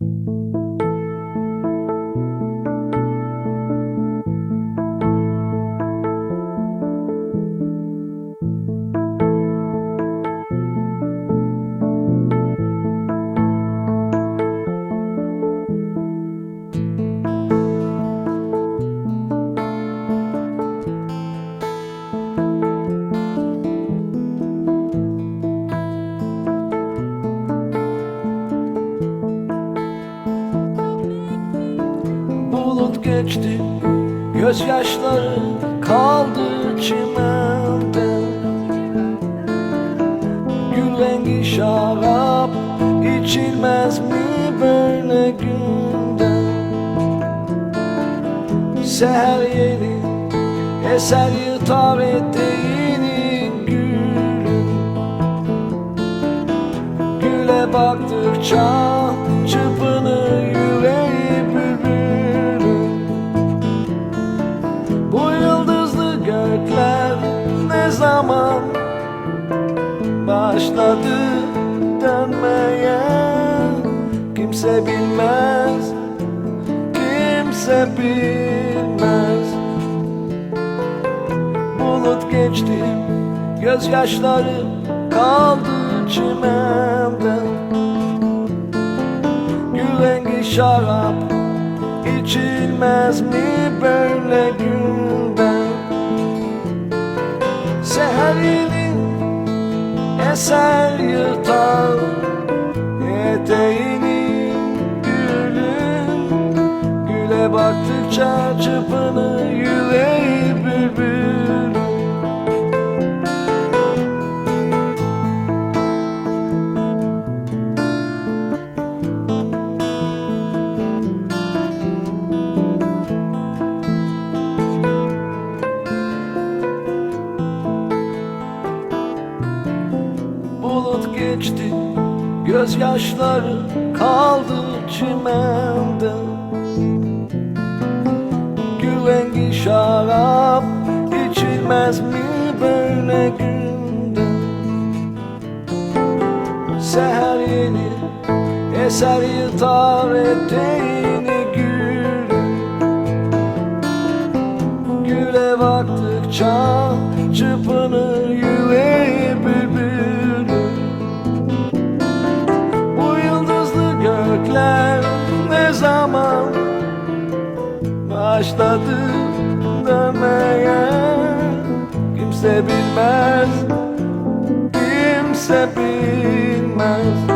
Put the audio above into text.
Bulut geçti. Gözyaşları kaldı çimende. Gül rengi şarap içilmez mi böyle günde? Seher yeni eser yırtar eteğini gülüm. Güle baktıkça zaman başladı dönmeye. Kimse bilmez, kimse bilmez. Bulut geçti, gözyaşları kaldı çimende. Gül rengi şarap içilmez mi böyle günde Yeni eser yırtar Eteğini gülün Güle baktıkça çırpınır yüreği Bulut geçti Gözyaşları kaldı çimende. Gül rengi şarap içilmez mi böyle günde? Seher yeni eser yırtar eteğini gül Güle baktıkça çırpınır başladı dönmeye. Kimse bilmez, kimse bilmez